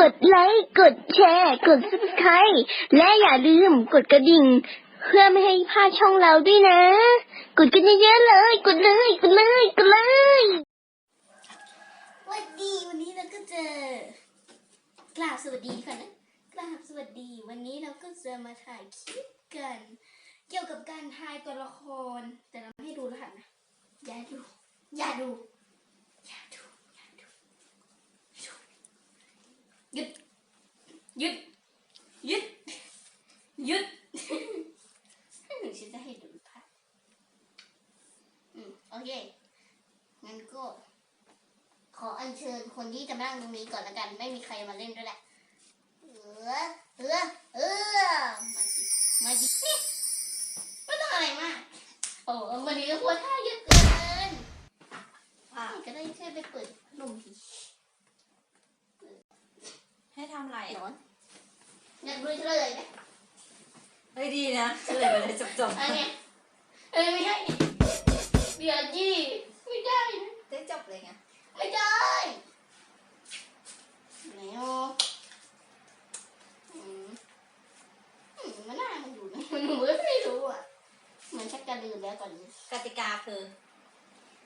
กดไลค์ กดแชร์ กด subscribe และอย่าลืมกดกระดิ่ง เพื่อไม่ให้พลาดช่องเราด้วยนะ กดกันเยอะๆเลย กดเลย กดเลย กดเลยสวัสดีวันนี้เราก็จะกราบสวัสดีค่ะนะกราบสวัสดี วันนี้เราก็จะมาถ่ายคลิปกัน เกี่ยวกับการทายตัวละคร แต่เราไม่ให้ดูรหัสนะอย่าดู อย่าดู อย่าดู หยุดหยุดหยุดหยุดฉันจะให้ดูภาพอืมโอเค งั้นก็ ขออัญเชิญคนที่จะมานั่งตรงนี้ก่อนละกัน ไม่มีใครมาเล่นด้วยแหละ เออ เออ เออ มาดิมาดินี่ไม่ต้องอะไรมาก โอ้วันนี้ก็พูดท่าเยอะเกินอะก็ได้แค่ไปเปิดพัดลมที ให้ทำอะไรร้อนอยากดูเฉลยไหมเฮ้ยดีนะเฉลยไปเลยจบจบอันเนี้ยเอ้ยไม่ใช่เดี๋ยวจีไม่ได้นะได้จบเลยไงไม่ได้แล้วอืมอืมมันน่ามันอยู่นะหนูก็ไม่รู้อะเหมือนชักจะลืมแล้วตอนนี้ กติกาคือ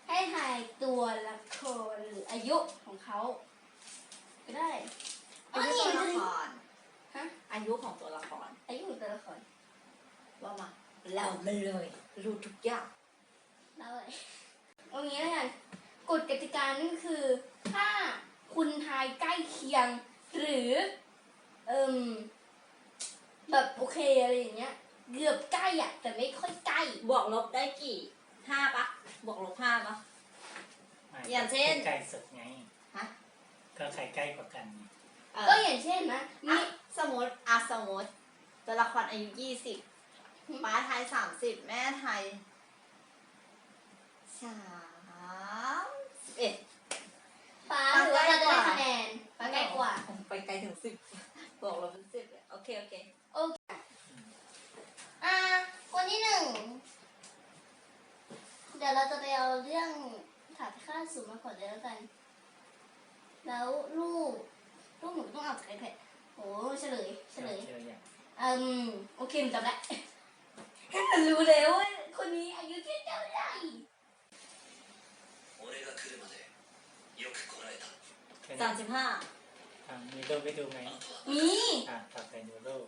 ให้ทายตัวละครหรืออายุของเขาก็ได้ อายุตัวละคร ฮะ อา ยุของตัวละคร อายุของตัวละครว่ามาเราไม่เลย รู้ทุกอย่างได้เอางี้แล้วกันกฎกติกานั่นคือ ถ้าคุณทายใกล้เคียง หรือเอิมแบบโอเคอะไรอย่างเงี้ยเกือบใกล้อะแต่ไม่ค่อยใกล้ บวกลบได้กี่ห้าปะบวกลบห้าปะ อย่างเช่นใกล้สุดไงฮะ ก็ใครใกล้กว่ากันไงเออก็อย่างเช่นนะอะนี่ สมมติอะสมมติตัวละครอายุยี่สิบป้าไทยสามสิบแม่ไทยสามสิบเอ็ดป้าถือว่าเราจะได้คะแนนป้าใกล้กว่า ผมไปไกลถึงสิบบวกลบเป็นสิบเลยโอเค โอเค อ่าคนที่หนึ่ง เดี๋ยวเราจะไปเอาเรื่องถาดค่าสูงมาก่อนเลยแล้วกัน แล้วลูกลูกหนูต้องเอาจากไอแพด โหเฉลยเฉลยเอืมโอเคผมจำได้ รู้แล้ว่าคนนี้อายุแค่เท่าไหร่สามสิบห้ามีรูปไปดูไหมนี่อะตัดไปดูรูป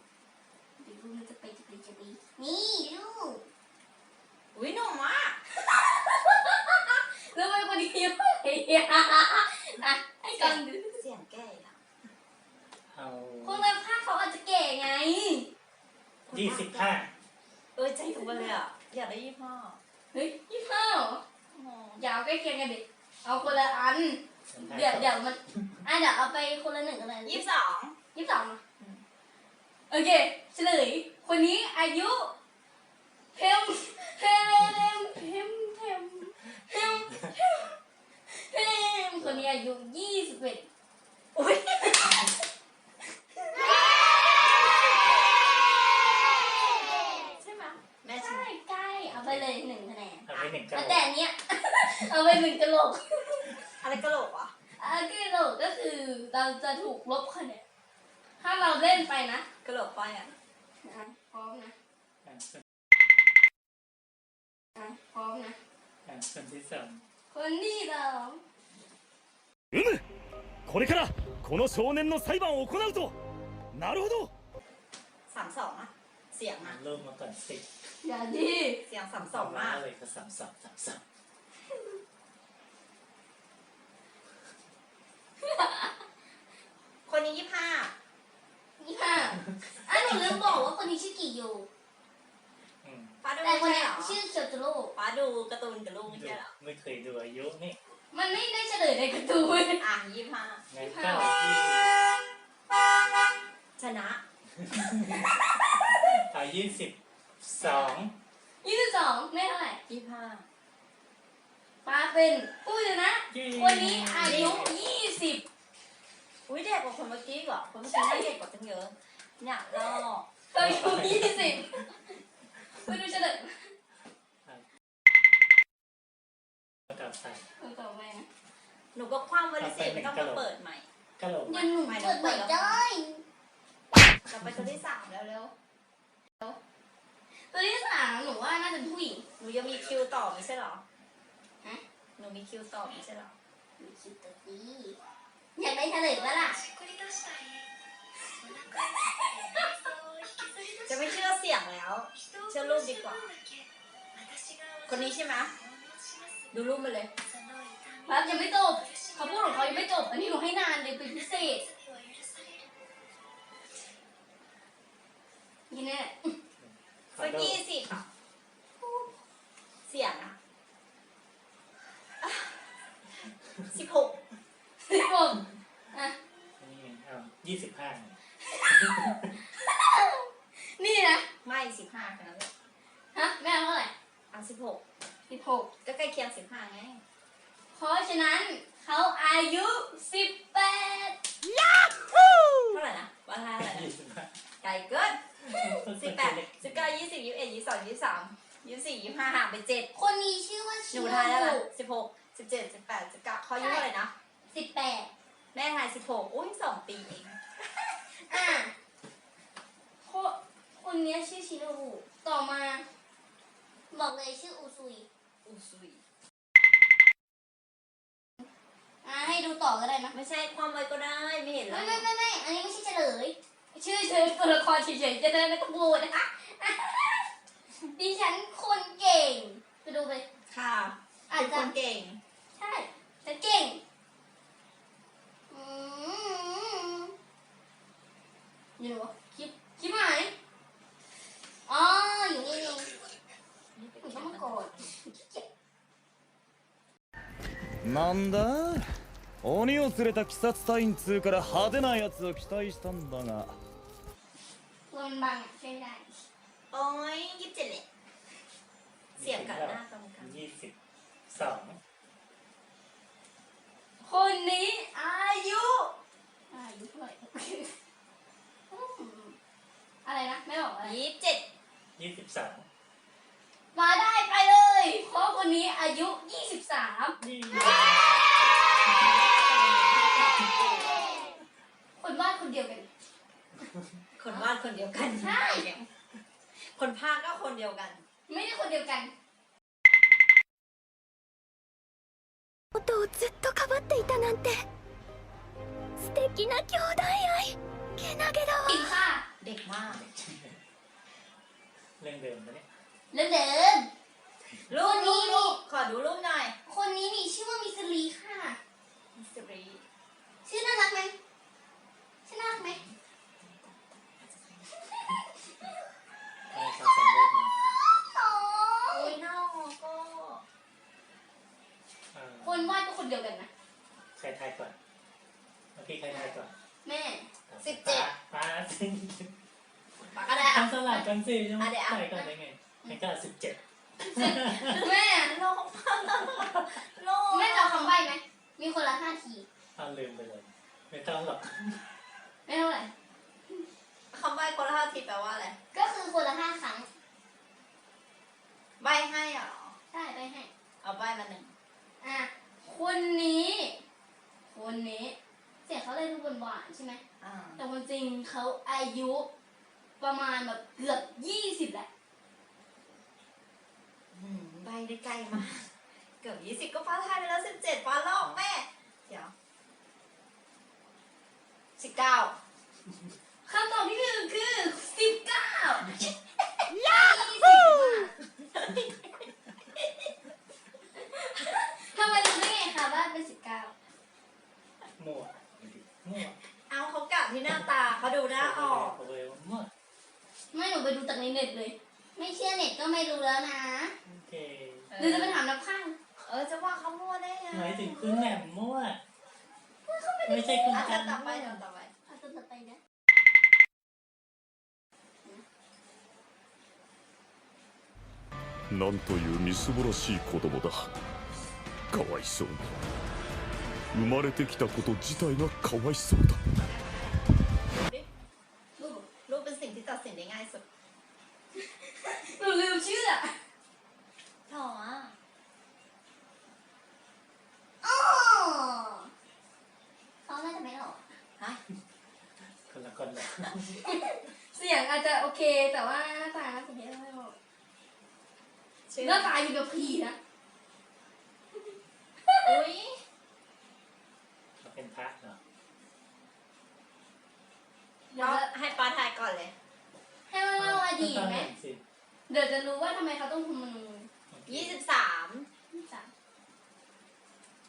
เดี๋ยวูจะไปจะไปจะไปนี่รูปอุ้ยหนุ่มมาแล้วทำไมคนนี้ยอะเลยอะอะให้กันดู เอาคนละภาคเขาอาจจะแก่ไง ยี่สิบห้าเออใจถูกกันเลยอะ อยากได้ยี่ห้อเฮ้ยยี่ห้าเหรออย่าเอาใกล้เคียงกันดิเอาคนละอัน เดี๋ยวเดี๋ยวมันอะเดี๋ยวเอาไปคนละหนึ่งกันเลยยี่สิบสองยี่สิบสองอืม โอเคเฉลย คนนี้อายุเพมเพมเพมเพมเพมเพมเพมคนนี้อายุยี่สิบเอ็ดอุ้ยใช่ไหมแม่ ใช่ ใช่ ใกล้ เอาไปเลยหนึ่งคะแนน เอาไปหนึ่งกระ แล้ว โหล แต่ ก อันเนี้ย เอาไปหนึ่งกะโหลก อะไรกระโหลกอ่ะ อ่ะกะโหลกก็คือเราจะถูกลบคะแนนถ้าเราเล่นไปนะ กระโหลกไปอ่ะ อ่ะพร้อมนะ อ่ะส่วน อ่ะพร้อมนะ อ่ะส่วนที่สอง คนที่สอง うむこれからこの少年の裁判を行うとなるほど สามสองอ่ะ เสียง อ่ะ อ่ะ รูปมาก่อนสิ อย่าดีเสียงสามสองมาก เลยก็สามสองสามสองคนนี้ยี่ห้านี่ค่ะอะหนูลืมบอกว่าคนนี้ชื่อกิโย อืมป้าดูแต่คนใช่เนี้ยเหรอชื่อเคียวจิโร่ป้าดูการ์ตูนกับลูกไม่ดูใช่เหรอ ไม่เคยดูอายุนี่มันไม่ได้เฉลยในการ์ตูนอะยี่ห้างั้นก็ยี่ชนะ เอายี่สิบ สองยี่สิบสองไม่เท่าไหร่ยี่ห้าป้าเป็นผู้ชนะคนนี้อายุยี่สิบอุ้ยเด็กกว่าคนเมื่อกี้เหรอคนเมื่อกี้น่าเด็กกว่าตั้งเยอะเนี่ยลอกอายุยี่สิบไปดูเฉลยต่อไปคนต่อไปนะหนูก็คว้าไว้เลยสิไม่ต้องมาเปิดใหม่กะโหลกเดี๋ยวหนูเปิดไม่ได้กลับไปตัวที่สามแล้วเร็ว ตัวที่สามหนูว่าน่าจะผู้หญิงหนูยังมีคิวต่อไม่ใช่เหรอ ฮะหนูมีคิวต่อไม่ใช่เหรอ มีคิดตัวนี้อยากได้เฉลยปะล่ะจะไม่เชื่อเสียงแล้ว เชื่อรูปดีกว่า คนนี้ใช่ไหมดูรูปมาเลยครับยังไม่จบเขาพูดของเขายังไม่จบ อันนี้หนูให้นานเลยเป็นพิเศษนี่แน่ขอ สักโทษยี่สิบอะเสียงอะสิบหก สิบหกอะ นี่เอายี่สิบห้า นี่นะ ไม่สิบห้าแค่นั้นเลย ฮะแม่เอาเท่าไหร่ อะสิบหก สิบหก ก็ใกล้เคียงสิบห้าไง เพราะฉะนั้นเขาอายุสิบแปด เท่าไหร่นะวันละเท่าไหร่นะ ยี่สิบห้า ไกลเกินสิบแปดสิบเก้ายี่สิบยี่สิบเอ็ดยี่สิบสองยี่สิบสามยี่สิบสี่ยี่สิบห้าห่างไปเจ็ด คนนี้ชื่อว่า ห ชิ นู ว ทายแล้วล่ะสิบหกสิบเจ็ดสิบแปดสิบเก้าเขาอายุเท่าไหร่นะ สิบแปด แม่ทายสิบหกอุ้ยสองปีเอง อะคนคนนี้ชื่อชิโนบุต่อมา บอกเล ยชื่ออูซุยอุซุยอะให้ดูต่อก็ได้นะ ไม่ใช่ความไวก็ได้ไม่เห็นแล้ไม่วไม่ไม่ไม่อันนี้ไม่ใช่เฉลย ชื่อเฉยตัวละครเฉยๆจะได้ไม่ต้องพูดนะคะดิฉันคนเก่ง ไปดูไป ค่ะอาจเป็นคจะนเก่ง ใช่ฉันเก่งอืมอยู่ไหนวะคลิปคลิปหายอ๋ออยู่นี่เองหนูต้องมากด なんだ？鬼を連れた鬼殺隊員2から派手なやつを期待したんだが。こんばんはかな ป้าสิปากก็ได้ทำสลับกันสิใช่ไหมอะเดี๋ยวอะ ใส่ก่อนได้ไงให้ก็สิบเจ็ดแม่โลกโลกแม่จะเอาคำใบ้ไหม มีคนละห้าทีเอาลืมไปเลย ไม่ต้องหรอกไม่เท่าไหร่ คำใบ้คนละห้าทิศแปลว่าอะไรก็คือคนละห้าครั้ง ใบให้เหรอใช่ไปให้ เอาใบมาหนึ่งอะคนนี้ คนนี้ เสียงเขาเลยดูหวานๆใช่ไหม อ่าแต่ความจริงเขาอายุประมาณแบบเกือบยี่สิบแหละ อืมใบได้ใกล้มากเกือบยี่สิบก็ฟ้าทายไปแล้วสิบเจ็ดฟ้าลอกแม่ เดี๋ยวสิบเก้าคำตอบที่หนึ่งคือสิบเก้าทำไมรู้ได้ไงคะว่าเป็นสิบเก้ามั่วมั่ว เอาเขากลับที่หน้าตาเขาดูหน้าออก เขาเลยว่ามั่ว ไม่หนูไปดูจากในเน็ตเลย ไม่เชื่อเน็ตก็ไม่รู้แล้วนะ โอเค หรือจะไปถามนักข้าง เออจะว่าเขามั่วได้ไง หมายถึงคุณแหม่มมั่วไม่ใช่คุณ อาจ กั จะ น ต่อไป มั่ว เดี๋ยวต่อไป เอาตัวต่อไปนะ なんというみすぼらしい子供だかわいそうに生まれてきたこと自体がかわいそうだ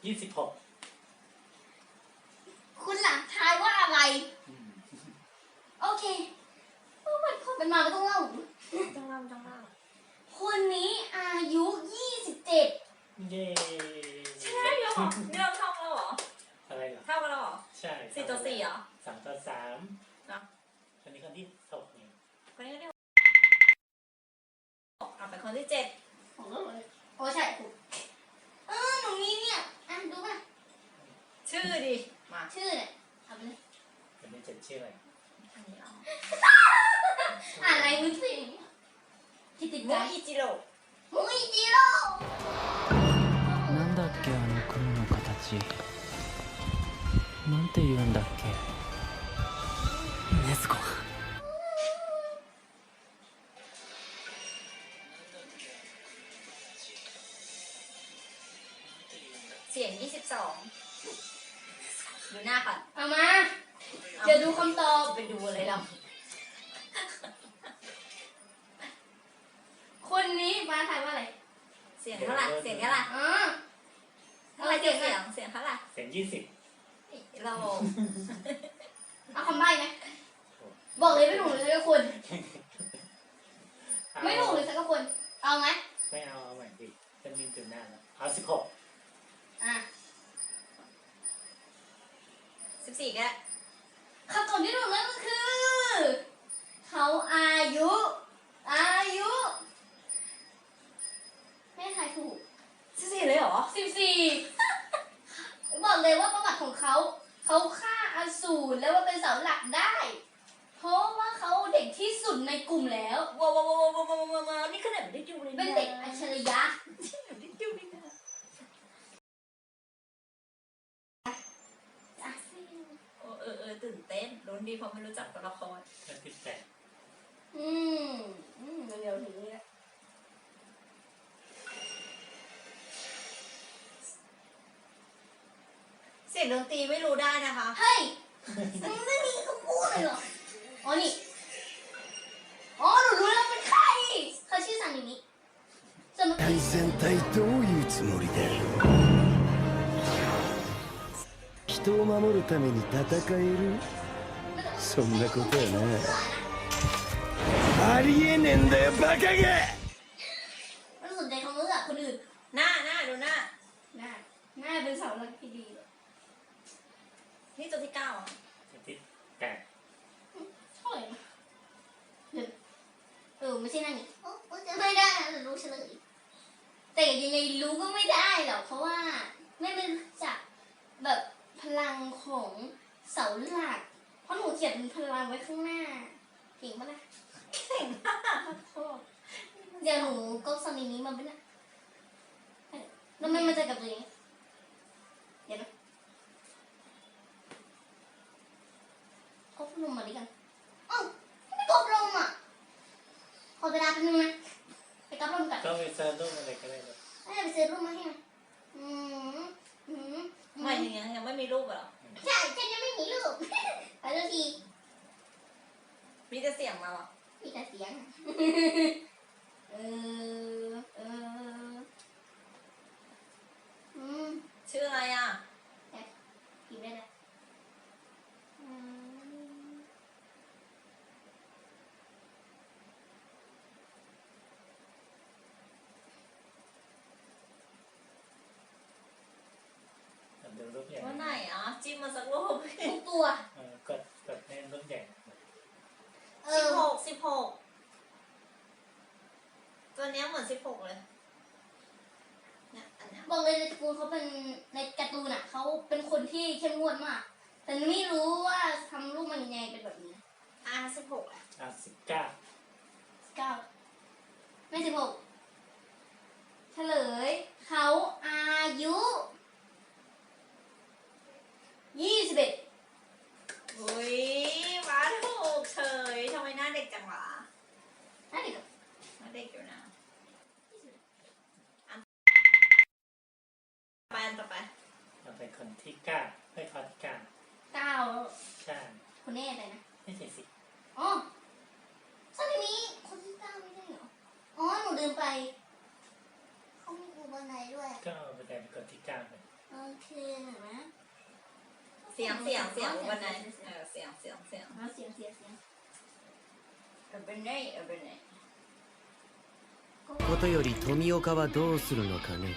ยี่สิบหกคุณหลังทายว่าอะไร โอเคเพราะมันคนเป็นมาไม่ต้องเล่าต้องเล่าต้องเล่าคนนี้อายุ27เย้ใช่เหรอนี่เราเท่ากันแล้วเหรอ อะไรเหรอ เท่ากันแล้วเหรอ ใช่สี่ต่อสี่เหรอสามต่อสามเนอะคนนี้คนที่หกเนี่ยคนนี้ก็ได้อะเป็นคนที่เจ็ดของเราเลยโอ้ใช่ถูก ชื่อดิมา ชื่อเนี่ยเอาไปเลย คนที่เจ็ดชื่ออะไร อันนี้เอา อ่านอะไรมือถือที่ติดใจ มุอิจิโร่ มุยจิโร่ なんだっけあの雲の形なんて言うんだっけ ดูหน้าก่อนเอามา เดี๋ยวดูคำตอบ ไปดูอะไรเราคนนี้มาถ่ายว่าอะไรเสียงเท่าไหร่เสียงเท่าไหร่อ๋อเท่าไหร่เสียงเสียงเสียงเท่าไหร่เสียงยี่สิบเราเอาคำใบ้ไหมบอกเลยไม่ถูกเลยสักคน ไม่ถูกเลยสักคน เอาไหมไม่เอาเอาใหม่ดิจะมีถึงหน้าแล้วเอาสิบหกอะ สิบสี่ก็ได้คำตอบที่ถูกนั่นก็คือ เขาอายุ อายุไม่ทายถูก สิบสี่เลยเหรอ สิบสี่บอกเลยว่าประวัติของเขา เขาฆ่าอสูรแล้วว่าเป็นเสาหลักได้ เพราะว่าเขาเด็กที่สุดในกลุ่มแล้ว ว้าวว้าวว้าวว้าวว้าวว้าวนี่ขนาดไม่ได้ดูเลยะ เป็นเด็กอัจฉริยะ ไม่ได้ดูเลยนะโอ้เออเออตื่นเต้นลุ้นดีเพราะไม่รู้จักตัวละคร คนที่แปด อืมอืมเร็วๆถึงนี้แล้ว เสี ยงดนตรีไม่รู้ได้นะคะ เฮ้ยมันไม่มีคำพูดเลยเหรอ อ๋อนี่ อ๋อหนูรู้แล้วเป็นใครเขาชื่อซันนี่สมมติ 対全体どういうつもりだ人を守るために戦えるそんなことはなありえねえんだよバカが ไม่สนใจคำเลือกคนอื่น หน้าหน้าดูหน้า น่าน่าเป็นเสาหลักที่ดีเลย นี่ตัวที่เก้าอะคนที่แปดใช่ไหมเดี๋ยวเออไม่ใช่นั่นนี่โอ้โอ้จะไม่ได้นะรู้เฉลยแต่ยังไงรู้ก็ไม่ได้หรอกเพราะว่าไม่เป็นจากแบบพลังของเสาหลักเพราะหนูเขียนพลังไว้ข้างหน้าเก่งปะนะเก่งมากเดี๋ยวหนูก็สนินี้มาเป็นนะแล้วมันมาเจอกับตัวเองเดี๋ยวนะกบลงมาดิกันเอ้าไม่กบลงอะ ขอเวลาแป๊บนึงนะไปกบลงก่อน ก็ไปเซิร์ชรูปอะไรก็ได้เลย เอ้ยไปซื้อรูปมาให้หน่อยอืมอืม ไม่ยังไงยังไม่มีรูปเหรอ ใช่ฉันยังไม่มีรูป ขอโทษที มีแต่เสียงมาเหรอ มีแต่เสียง เออ เออ อืม ชื่ออะไรอะ กินได้แล้วอืม ดูรูปใหญ่ว่าไหนอะจิ้มมาสักรูปทุกตัว เออกดกดในรูปใหญ่เอสิบอหกสิบหกตัวเนี้ยเหมือนสิบหกเลยเนี่ยอันเนี้ยบอกเลยในตระกูลเขาเป็นในการ์ตูนอะเขาเป็นคนที่เข้มงวดมาก แต่ไม่รู้ว่าทำรูปมันยังไงเป็นแบบนี้อะสิบหกอะอะสิบเก้าเก้าไม่สิบหกเฉลยเขาอายุ ยี่สิบเอ็ดอุ้ยมาถูกเฉยทำไมหน้าเด็กจังวะหน้าเด็กหน้าเด็กอยู่นะไปอันต่อไปเราเป็นคนที่เก้าไม่คนเก้าเก้าใช่คุณแน่เลยนะ ไม่ใช่สิ เสียงเสียงเสียงวันนั้นเออเสียงเสียงเสียง เอาเสียงเสียงเสียง เออเป็นไงเออเป็นไง ことより富岡はどうするのかね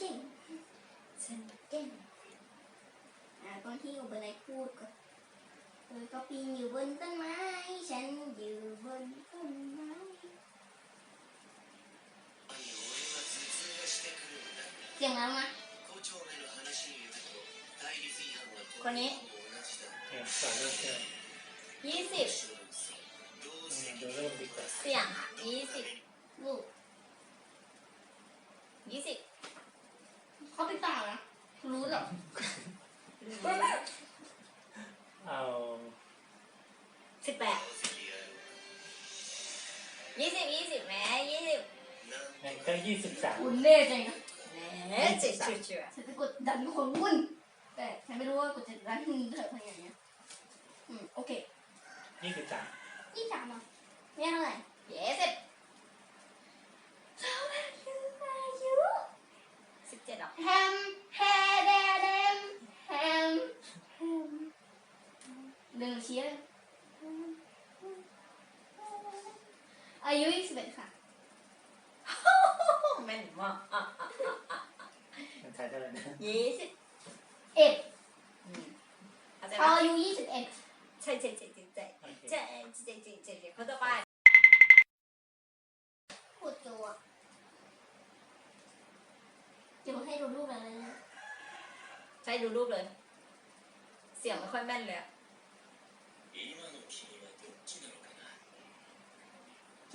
เก่งฉันเก่งอ่าตอนที่อยู่บนไอพูดก็เออก็ปีนอยู่บนต้นไม้ ฉันอยู่บนต้นไม้เสียงแล้วนะคนนี้ยี่สิบเเสียงอะยี่สิบลูกยี่สิบ เขาติดตามนะ รู้หรอเอาสิบแปดยี่สิบยี่สิบแม่ยี่สิบงั้นก็ยี่สิบสามคุณเล่ใจนะแหม่เจ็ดชิวชิวฉันจะกดดันคนวุ่น แต่ฉันไม่รู้ว่ากดดันเธอทำอย่างเนี้ยอืมโอเคยี่สิบสามยี่สามอะไม่เท่าไหร่ยี่สิบ เท่าไหร่คืออายุ สิบเจ็ดหรอ แฮมแฮเดเดมแฮมแฮมเดินเชียร์ อา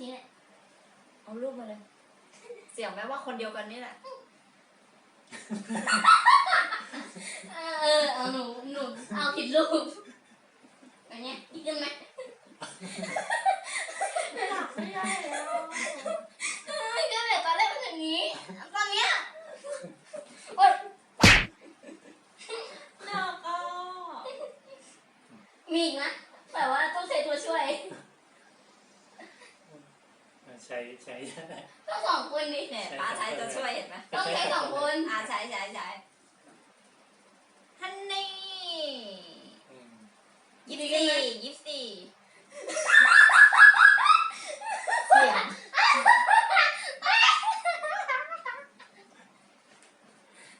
ทีนี้เอารูปมาเลย เสียงแม้ว่าคนเดียวกันนี่แหละ เออเอาหนูหนูเอาผิดรูปอันเนี้ยอีกขึ้นไหมไม่หลับไม่ได้แล้วเอ้ยก็แบบตอนแรกเป็นอย่างนี้ ตอนเนี้ยโอ๊ยหนักอะมีอีกนะแต่ว่าต้องใช้ตัวช่วย ใช้ใช้ต้องสองคนดิเนี่ยป้าใช้ตัวช่วยเห็นไหมต้องใช้สองคนอ่าใช้ใช้ใช้ฮันนี่อืมยี่สิบสี่ยี่สิบสี่เสียง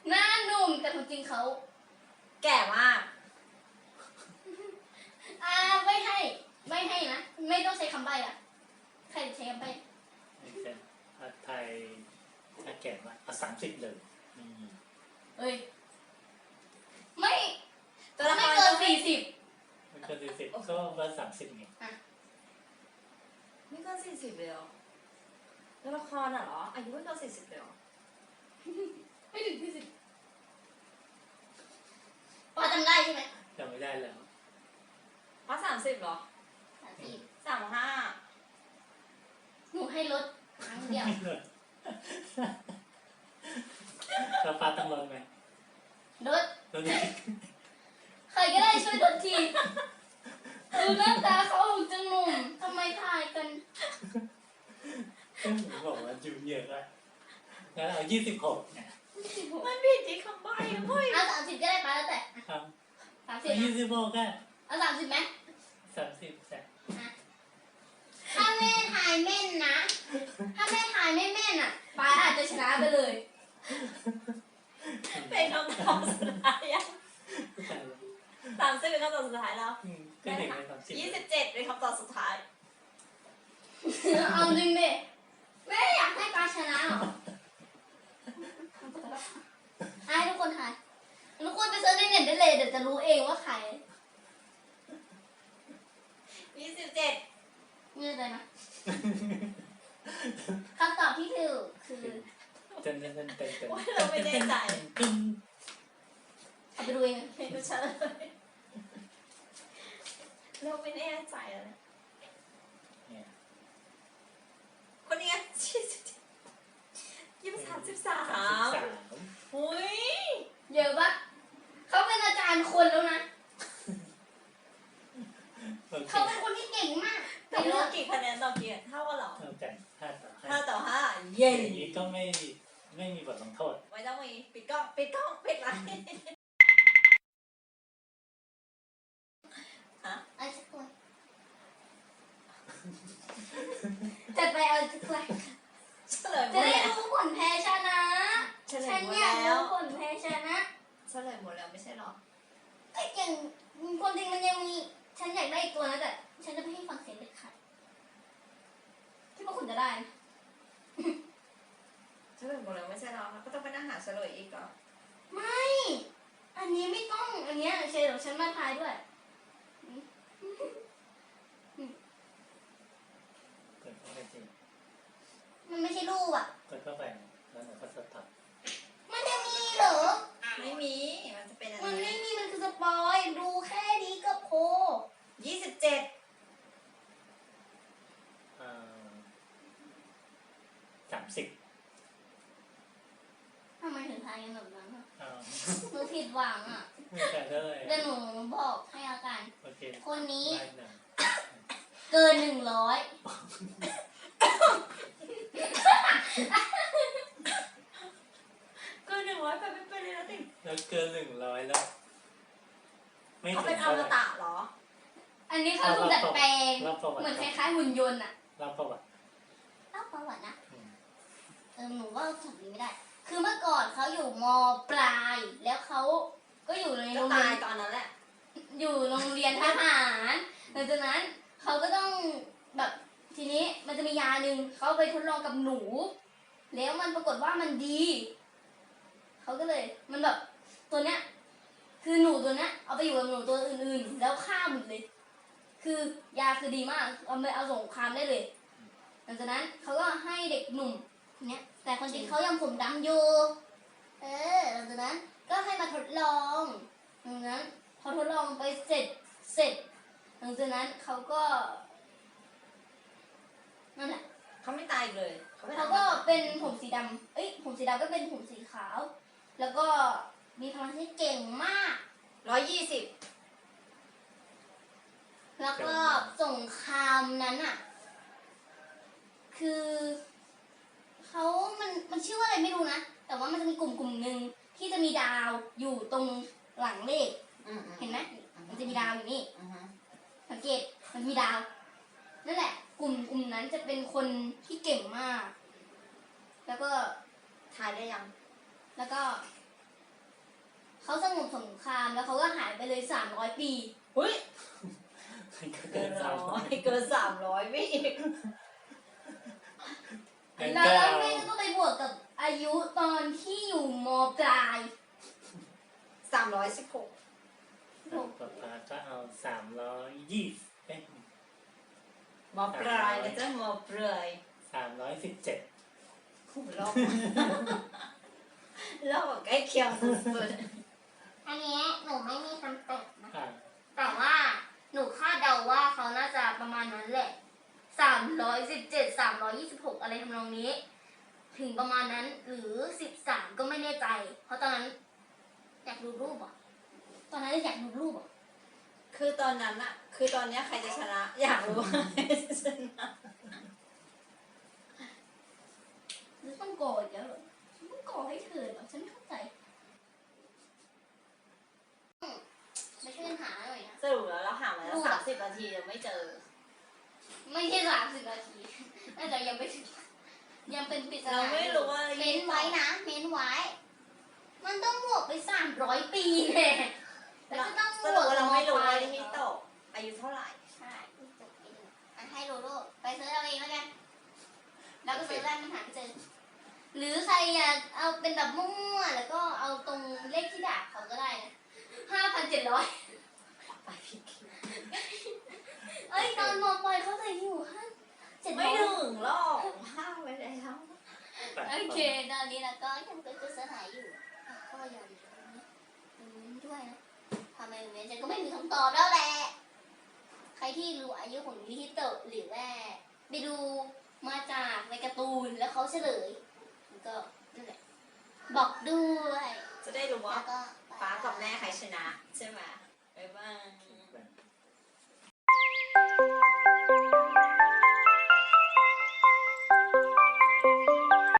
หน้าหนุ่มแต่ความจริงเขา แก่มาก อ่าไม่ให้ ไม่ให้นะ ไม่ต้องใช้คำใบ้อะใครจะใช้คำใบ้ ไม่ใช่เอาไทยถ้าแก่มากเอา สามสิบเลยนี่เอ้ย ไม่ตัวละคไม่รเกินจะไม่สี่สิบมันก็สี่สิบก็เบอร์สามสิบไงไม่เกินสี่สิบเลยเหรอตัวละครอะเหรออายุไม่เกินสี่สิบเลยเหรอไม่ถึงสี่สิบพอจำได้ใช่ไหมจำไม่ได้แล้วอ๋อสามสิบเหรอสามสิบสามห้าหนูให้ลดครั้งเดียว เราปาต้องลดไหมลดลดอีกใครก็ได้ช่วยลดทีดูหน้าตาเขาจังหนุ่มทำไมถ่ายกันซึ่งผมบอกว่าจูเนียร์ก็งั้นเอายี่สิบหกเนี่ยมันผิดที่คำใบ้อะเฮ้ยเอาสามสิบก็ได้ไปแล้วแต่ครับสามสิบเอายี่สิบหกก็เอาสามสิบไหมสามสิบแสนถ้าแม่ถ่ายแม่นนะ ถ้าแม่ถ่ายไม่แม่นอะป้าอาจจะชนะไปเลย เป็นคำตอบสุดท้ายอะสามสิบเป็นคำตอบสุดท้ายแล้วอืมก็เด็กในสามสิบยี่สิบเจ็ดเป็นคำตอบสุดท้าย เอาจริงดิแม่อยากให้ป้าชนะเหรอให้ทุกคนถ่ายทุกคนไปเซิร์ชในเน็ตได้เลยเดี๋ยวจะรู้เองว่าใครยี่สิบเจ็ดเงื่อนเลยนะคำตอบที่ถูกคือ เต้นเต้นเต้นเต้นเต้นว่าเราไม่ได้ใจเอาไปดูเองไม่รู้เฉลยเราไม่แน่ใจเลยเนี่ยคนนี้ยี่สิบยี่สิบสามสิบสาสามมสามอุ้ยเยอะปะเขาเป็นอาจารย์คนแล้วนะโอเคเขาเป็นคนที่เก่งมากแต่ว่ากี่คะแนนต่อกี่เท่ากันเหรอเท่ากันห้าต่อห้าห้าต่อห้าเย้อย่างนี้ก็ไม่ ไม่มีบทลงโทษไว้ต้องมีปิดกล้องปิดกล้องปิดไลน์ฮะเอาสักตัวจัดไปเอาสักตัวเฉลยหมจะดได้แล้วรู้ผลแพ้ชนะ เฉลฉัยนหมดอยากแล้วรู้ผลแพ้ชนะเฉลยหมดแล้วไม่ใช่หรอไอ้อย่างความจริงมันยังมี ฉันอยากได้อีกตัวนะแต่ ฉันจะไม่ให้ฟังเสียงเด็ดขาดคิดว่าคุณจะได้ไหม เฉลยหมดแล้วไม่ใช่หรอแล้วก็ต้องไปนั่งหาเฉลยอีกเหรอไม่ อันนี้ไม่ต้อง อันเนี้ยเชยเดี๋ยวฉันมาทายด้วยกดเข้าไปจริงมันไม่ใช่รูปอะกดเข้าไปแล้วเดี๋ยวก็สต็อปมันจะมีเหรอ ไม่มี มันจะเป็นอะไรมันไม่มีมันคือสปอยดูแค่นี้ก็พอยี่สิบเจ็ดอ่าสามสิบ ทำไมถึงทายกัน แบบนั้นอะอ่าหนูผิดหวังอะไม่แต่เลยเดี๋ยวหนูบอกให้อาการ โอเคคนนี้ได้หนึ่งเกินหนึ่งร้อยเกินหนึ่งร้อยไปไม่เป็นเลยนะติแล้วเกินหนึ่งร้อยแล้ว ไม่เขาถึเป็นงอเท่ามไหร่ตะเหรอ อันนี้เขาถูกดัดแปลงเล่าประวัติเหมือนคล้ายๆหุ่นยนต์อะเล่าประวัติเล่าประวัตินะ อืม เออหนูว่าถูกนี้ไม่ได้ คือเมื่อก่อนเขาอยู่มปลาย แล้วเขาก็อยู่ในก็โรงเรีตายนตอนนั้นแหละ อยู่โรงเรียนทหารหลังจากนั้นเขาก็ต้องแบบทีนี้มันจะมียาหนึ่งเขาไปทดลองกับหนู แล้วมันปรากฏว่ามันดีเขาก็เลยมันแบบตัวเนี้ยคือหนูตัวเนี้ยเอาไปอยู่กับหนูตัวอื่นๆ แล้วฆ่าหมดเลย คือยาคือดีมากเอาไปเอาสงครามได้เลย หลังจากนั้นเขาก็ให้เด็กหนุ่มคนเนี้ย แต่คนจริงเขายังผมดำอยู่ เออหลังจากนั้นก็ให้มาทดลองหลังจากนั้นพอทดลองไปเสร็จเสร็จ หลังจากนั้นเขาก็นั่นแหละเขาไม่ตายอีกเลยเขาไม่เขาก็เป็นผมสีดำเอ้ยผมสีดำก็เป็นผมสีขาว แล้วก็มีพลังที่เก่งมาก ร้อยยี่สิบแล้วก็สงครามนั้นอะ คือ เขามันมันชื่อว่าอะไรไม่รู้นะ แต่ว่ามันจะมีกลุ่มกลุ่มหนึ่งที่จะมีดาวอยู่ตรงหลังเลข อืมเห็นไหมมันจะมีดาวอยู่นี่ อือฮึสังเกต มันมีดาว นั่นแหละ กลุ่มกลุ่มนั้นจะเป็นคนที่เก่งมาก แล้วก็ทายได้ยัง แล้วก็ เขาสงบสงคราม แล้วเขาก็หายไปเลยสามร้อยปีหุ้ยก็เกิเกินนร้สามอยเกินสามร้อยไม่อีกงั้น แล้วก็แล้วเอาแม่ก็ไปบวกกับอายุตอนที่อยู่มปลายสามร้อยสิบหกต่อไปก็เอาสามร้อยยี่สิบเอ๊ะมอปลายนะจ๊ะมอปลายสามร้อยสิบเจ็ดหูรอบรอบใกล้เคียงสุดอันนี้หนูไม่มีคำตอบนะอ่าแต่ว่าหนูคาดเดาว่าเขาน่าจะประมาณนั้นแหละสามร้อยสิบเจ็ดสามร้ อยี่สิบหกอะไรทำนองนี้ ถึงประมาณนั้นหรือสิบสามก็ไม่แน่ใจ เพราะตอนนั้น อยากดูรูปอะ ตอนนั้นอยากดูรูปอะๆคือตอนนั้นอะคือตอนเนี้ยใครจะชนะ อยากรู้ว่าใครจะชนะหรือต้องโกรธเยอะฉันต้องโกรธให้เธอเหรอฉันไม่เข้าใจอืมมาช่วยกันหาหน่อยนะ สรุปแล้วเราหามาแล้วสามสิบนาทียังไม่เจอ ไม่ใช่สามสิบนาที น่าจะยังไม่ถึง ยังเป็นปริศนาเราไม่รู้ว่าเม้นไว้นะ เม้นไว้ มันต้องบวกไปสามร้อยปีเลยแล้วก็ต้องสบรุวปกว่าเราไม่รู้ว่าปลยที่โตะอายุเท่าไหร่ ใช่จบไปดูอะให้โรโรไปซื้อเอาเองแล้วกัน แล้วก็ซื้อได้มันหาไม่เจอ หรือใครอยากเอาเป็นแบบมั่วๆแล้วก็เอาตรงเลขที่ดาบเขาก็ได้นะห้าพันเจ็ดร้อยไปผิดคิวเอ้ยตอน ร็จไม่แล้วถึงหรอกห้าไปแล้วแปดโอเค ตอนนี้เราก็ยังเป็นปริศนาอยู่อะก็อย่าลืมนะอืมด้วยนะทำไมอย่างนี้ฉันก็ไม่มีคำตอบแล้วแหละ ใครที่รู้อายุของลิฮิโตะหรือว่าไปดูมาจากในการ์ตูนแล้วเขาเฉลยมันก็นั่นแหละบอกด้วย จะได้รู้ว่าแล้วก็ป้ากับแม่ใครชนะ ใช่ไหมบ๊ายบาย